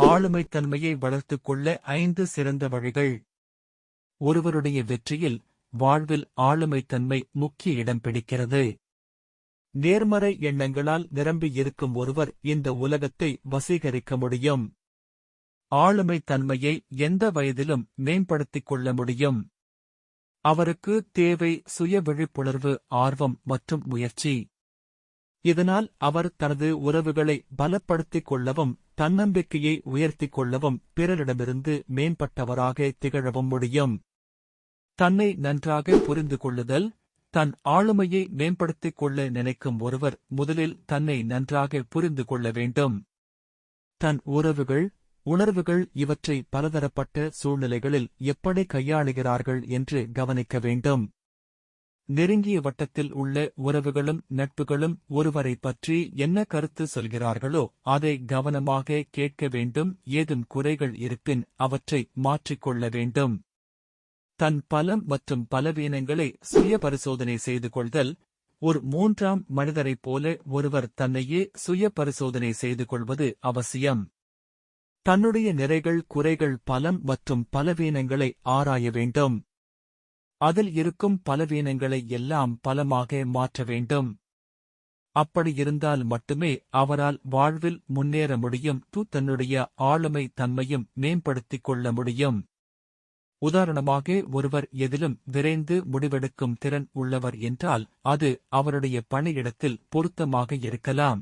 ஆளுமைத்தன்மையை வளர்த்துக் கொள்ள ஐந்து சிறந்த வழிகள். ஒருவருடைய வெற்றியில் வாழ்வில் ஆளுமைத்தன்மை முக்கிய இடம் பிடிக்கிறது. நேர்மறை எண்ணங்களால் நிரம்பி இருக்கும் ஒருவர் இந்த உலகத்தை வசீகரிக்க முடியும். ஆளுமைத்தன்மையை எந்த வயதிலும் மேம்படுத்திக் கொள்ள முடியும். அவருக்கு தேவை சுய விழிப்புணர்வு ஆர்வம் மற்றும் முயற்சி. இதனால் அவர் தனது உறவுகளை பலப்படுத்திக் கொள்ளவும் தன்னம்பிக்கையை உயர்த்திக் கொள்ளவும் பிறரிடமிருந்து மேம்பட்டவராக திகழவும் முடியும். தன்னை நன்றாக புரிந்து கொள்ளுதல் தன் ஆளுமையை மேம்படுத்திக் கொள்ள நினைக்கும் ஒருவர் முதலில் தன்னை நன்றாக புரிந்து கொள்ள வேண்டும். தன் உறவுகள் உணர்வுகள் இவற்றை பலதரப்பட்ட சூழ்நிலைகளில் எப்படி கையாளுகிறார்கள் என்று கவனிக்க வேண்டும். நெருங்கிய வட்டத்தில் உள்ள உறவுகளும் நட்புகளும் ஒருவரை பற்றி என்ன கருத்து சொல்கிறார்களோ அதை கவனமாக கேட்க வேண்டும். ஏதும் குறைகள் இருப்பின் அவற்றை மாற்றிக்கொள்ள வேண்டும். தன் பலம் மற்றும் பலவீனங்களை சுய பரிசோதனை செய்து கொள்தல். ஒரு மூன்றாம் மனிதரைப் போல ஒருவர் தன்னையே சுய பரிசோதனை செய்து கொள்வது அவசியம். தன்னுடைய நிறைகள் குறைகள் பலம் மற்றும் பலவீனங்களை ஆராய வேண்டும். அதில் இருக்கும் பலவீனங்களை எல்லாம் பலமாக மாற்ற வேண்டும். அப்படியிருந்தால் மட்டுமே அவரால் வாழ்வில் முன்னேற முடியும் து தன்னுடைய ஆளுமை தன்மையும் மேம்படுத்திக் கொள்ள முடியும். உதாரணமாக ஒருவர் எதிலும் விரைந்து முடிவெடுக்கும் திறன் உள்ளவர் என்றால் அது அவருடைய பணியிடத்தில் பொருத்தமாக இருக்கலாம்.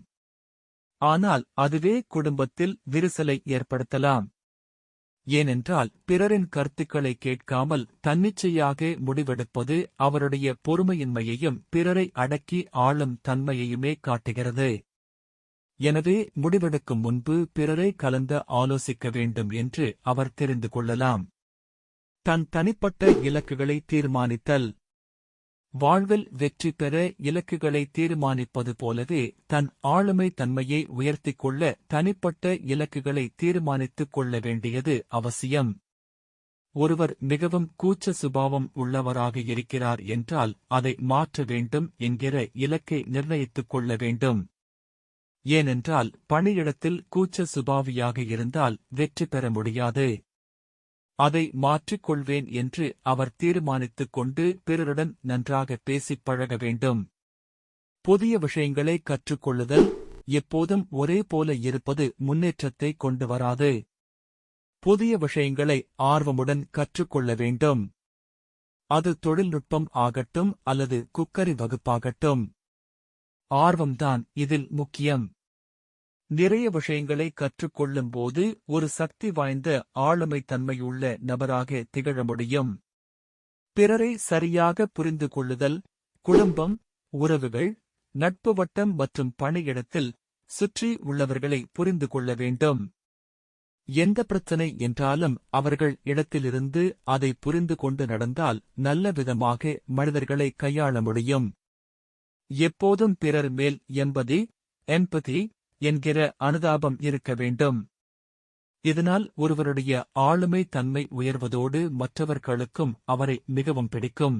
ஆனால் அதுவே குடும்பத்தில் விரிசலை ஏற்படுத்தலாம். ஏனென்றால் பிறரின் கருத்துக்களை கேட்காமல் தன்னிச்சையாக முடிவெடுப்பது அவருடைய பொறுமையின்மையையும் பிறரை அடக்கி ஆளும் தன்மையையுமே காட்டுகிறது. எனவே முடிவெடுக்கும் முன்பு பிறரை கலந்த ஆலோசிக்க வேண்டும் என்று அவர் தெரிந்து கொள்ளலாம். தன் தனிப்பட்ட இலக்குகளை தீர்மானித்தல் வாழ்வில் வெற்றி பெற இலக்குகளை தீர்மானிப்பது போலவே தன் ஆளுமை தன்மையை உயர்த்திக் கொள்ள தனிப்பட்ட இலக்குகளை தீர்மானித்துக் கொள்ள வேண்டியது அவசியம். ஒருவர் மிகவும் கூச்ச சுபாவம் உள்ளவராக இருக்கிறார் என்றால் அதை மாற்ற வேண்டும் என்கிற இலக்கை நிர்ணயித்துக் கொள்ள வேண்டும். ஏனென்றால் பணியிடத்தில் கூச்ச சுபாவியாக இருந்தால் வெற்றி பெற முடியாது. அதை மாற்றிக் கொள்வேன் என்று அவர் தீர்மானித்துக் கொண்டு பிறருடன் நன்றாக பேசிப் பழக வேண்டும். புதிய விஷயங்களை கற்றுக்கொள்ளுதல் எப்போதும் ஒரே போல இருப்பது முன்னேற்றத்தை கொண்டு வராது. புதிய விஷயங்களை ஆர்வமுடன் கற்றுக்கொள்ள வேண்டும். அது தொழில்நுட்பம் ஆகட்டும் அல்லது குக்கரி வகுப்பாகட்டும். ஆர்வம்தான் இதில் முக்கியம். நிறைய விஷயங்களை கற்றுக்கொள்ளும் போது ஒரு சக்தி வாய்ந்த ஆளுமை தன்மையுள்ள நபராக திகழ முடியும். பிறரை சரியாக புரிந்து கொள்ளுதல் குடும்பம் உறவுகள் நட்பு வட்டம் மற்றும் பணியிடத்தில் சுற்றி உள்ளவர்களை புரிந்து கொள்ள வேண்டும். எந்த பிரச்சனை என்றாலும் அவர்கள் இடத்திலிருந்து அதை புரிந்து கொண்டு நடந்தால் நல்ல விதமாக மனிதர்களை கையாள முடியும். எப்போதும் பிறர் மேல் எம்பதி எம்பதி என்கிற அனுதாபம் இருக்க வேண்டும். இதனால் ஒருவருடைய ஆளுமை தன்மை உயர்வதோடு மற்றவர்களுக்கும் அவரை மிகவும் பிடிக்கும்.